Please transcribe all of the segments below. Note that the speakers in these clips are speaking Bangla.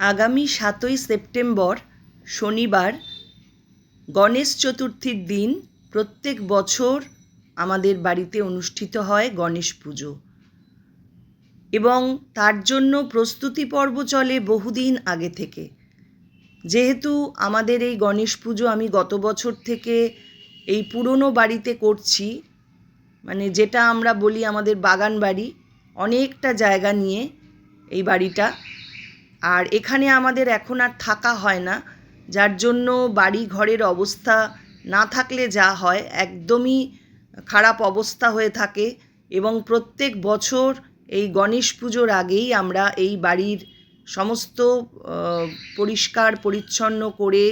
আগামী সাতই সেপ্টেম্বর শনিবার গণেশ চতুর্থীর দিন প্রত্যেক বছর আমাদের বাড়িতে অনুষ্ঠিত হয় গণেশ পুজো। এবং তার জন্য প্রস্তুতি পর্ব চলে বহুদিন আগে থেকে। যেহেতু আমাদের এই গণেশ পুজো আমি গত বছর থেকে এই পুরনো বাড়িতে করছি মানে যেটা আমরা বলি আমাদের বাগান বাড়ি, অনেকটা জায়গা নিয়ে এই বাড়িটা আর এখানে আমাদের এখন আর থাকা হয় না, যার জন্য বাড়ি ঘরের অবস্থা না থাকলে যা হয়, একদমই খারাপ অবস্থা হয়ে থাকে এবং প্রত্যেক বছর এই গণেশ পুজোর আগেই আমরা এই বাড়ির সমস্ত পরিষ্কার পরিচ্ছন্ন করে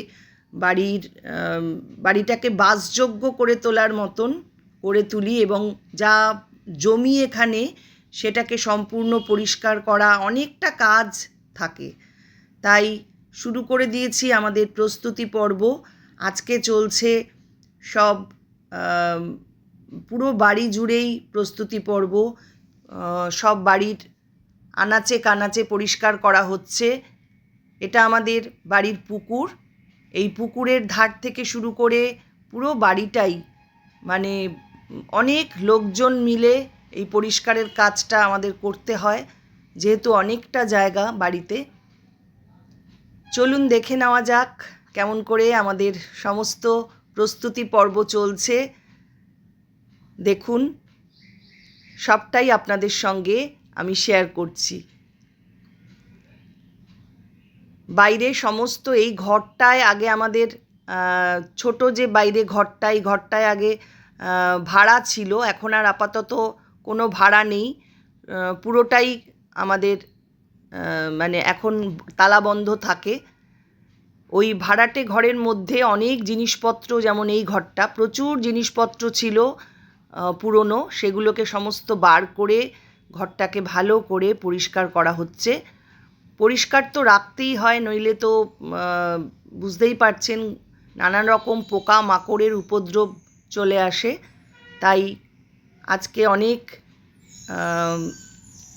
বাড়ির বাড়িটাকে বাসযোগ্য করে তোলার মতন করে তুলি এবং যা জমি এখানে সেটাকে সম্পূর্ণ পরিষ্কার করা, অনেকটা কাজ থাকে। তাই শুরু করে দিয়েছি আমাদের প্রস্তুতি পর্ব। আজকে চলছে সব পুরো বাড়ি জুড়েই প্রস্তুতি পর্ব। সব বাড়ির আনাচে কানাচে পরিষ্কার করা হচ্ছে। এটা আমাদের বাড়ির পুকুর। এই পুকুরের ধার থেকে শুরু করে পুরো বাড়িটাই মানে অনেক লোকজন মিলে এই পরিষ্কারের কাজটা আমাদের করতে হয়। যেহেতু অনেকটা জায়গা বাড়িতে। চলুন দেখে নেওয়া যাক কেমন করে আমাদের সমস্ত প্রস্তুতি পর্ব চলছে। দেখুন, সবটাই আপনাদের সঙ্গে আমি শেয়ার করছি। বাইরে সমস্ত এই ঘরটায় আগে আমাদের ছোট যে বাইরে ঘরটা এই ঘরটায় আগে ভাড়া ছিল। এখন আর আপাতত কোনো ভাড়া নেই। পুরোটাই আমাদের মানে এখন তালা বন্ধ থাকে। ওই ভাড়াটে ঘরের মধ্যে অনেক জিনিসপত্র, যেমন এই ঘরটা, প্রচুর জিনিসপত্র ছিল পুরনো। সেগুলোকে সমস্ত বার করে ঘরটাকে ভালো করে পরিষ্কার করা হচ্ছে। পরিষ্কার তো রাখতেই হয়, নইলে তো বুঝতেই পারছেন, নানান রকম পোকা মাকড়ের উপদ্রব চলে আসে। তাই আজকে অনেক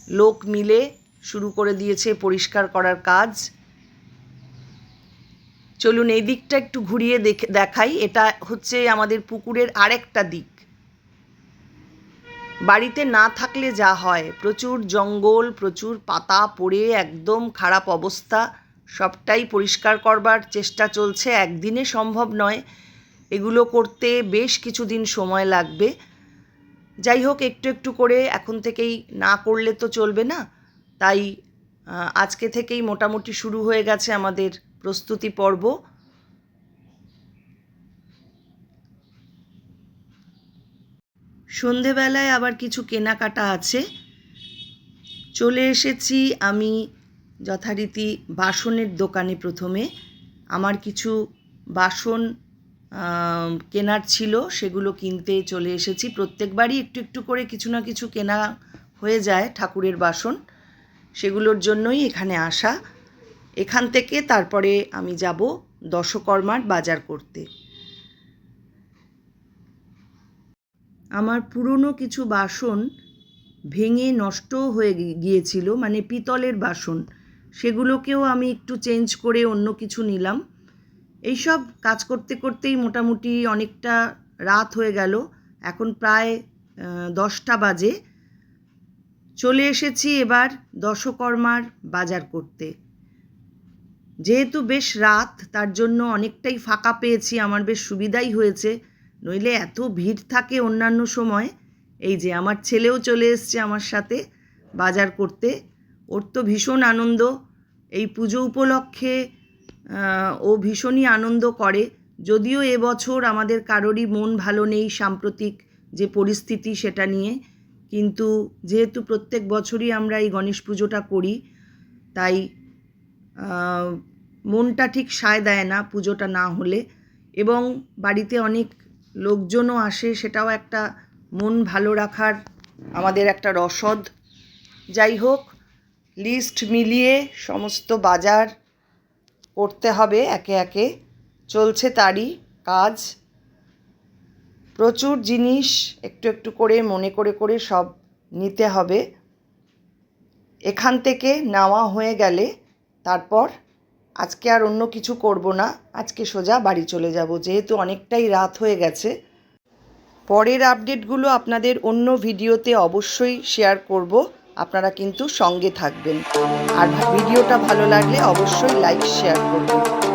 লোক মিলে শুরু করে দিয়েছে পরিষ্কার করার কাজ। চলুন এই দিকটা একটু ঘুরিয়ে দেখে দেখাই। এটা হচ্ছে আমাদের পুকুরের আরেকটা দিক। বাড়িতে না থাকলে যা হয়, প্রচুর জঙ্গল, প্রচুর পাতা পড়ে, একদম খারাপ অবস্থা। সবটাই পরিষ্কার করবার চেষ্টা চলছে। একদিনে সম্ভব নয় এগুলো করতে। বেশ কিছুদিন সময় লাগবে। যাই হোক একটু একটু করে এখন থেকেই না করলে তো চলবে না। তাই আজকে থেকেই মোটামুটি শুরু হয়ে গেছে আমাদের প্রস্তুতি পর্ব। সন্ধেবেলায় আবার কিছু কেনাকাটা আছে। চলে এসেছি আমি যথারীতি বাসনের দোকানে প্রথমে। আমার কিছু বাসন কেনার ছিল, সেগুলো কিনতে চলে এসেছি। প্রত্যেকবারই একটু একটু করে কিছু না কিছু কেনা হয়ে যায় ঠাকুরের বাসন। সেগুলোর জন্যই এখানে আসা। এখান থেকে তারপরে আমি যাব দশকর্মার বাজার করতে। আমার পুরনো কিছু বাসন ভেঙে নষ্টও হয়ে গিয়েছিল মানে পিতলের বাসন। সেগুলোকেও আমি একটু চেঞ্জ করে অন্য কিছু নিলাম। এইসব কাজ করতে করতেই মোটামুটি অনেকটা রাত হয়ে গেল। এখন প্রায় দশটা বাজে। চলে এসেছি এবার দশকর্মার বাজার করতে। যেহেতু বেশ রাত, তার জন্য অনেকটাই ফাঁকা পেয়েছি, আমার বেশ সুবিধাই হয়েছে। নইলে এত ভিড় থাকে অন্যান্য সময়। এই যে, আমার ছেলেও চলে এসছে আমার সাথে বাজার করতে। ওর তো ভীষণ আনন্দ। এই পুজো উপলক্ষে ও ভীষণই আনন্দ করে। যদিও এবছর আমাদের কারোরই মন ভালো নেই সাম্প্রতিক যে পরিস্থিতি সেটা নিয়ে। কিন্তু যেহেতু প্রত্যেক বছরই আমরা এই গণেশ পুজোটা করি, তাই মনটা ঠিক সায় দেয় না পুজোটা না হলে। এবং বাড়িতে অনেক লোকজনও আসে, সেটাও একটা মন ভালো রাখার আমাদের একটা রসদ। যাই হোক, লিস্ট মিলিয়ে সমস্ত বাজার করতে হবে, একে একে। চলছে তারই কাজ। প্রচুর জিনিস একটু একটু করে, মনে করে করে সব নিতে হবে। এখান থেকে নেওয়া হয়ে গেলে তারপর আজকে আর অন্য কিছু করব না। আজকে সোজা বাড়ি চলে যাব, যেহেতু অনেকটাই রাত হয়ে গেছে। পরের আপডেটগুলো আপনাদের অন্য ভিডিওতে অবশ্যই শেয়ার করব। আপনারা কিন্তু সঙ্গে থাকবেন। আর ভিডিওটা ভালো লাগলে অবশ্যই লাইক শেয়ার করবেন।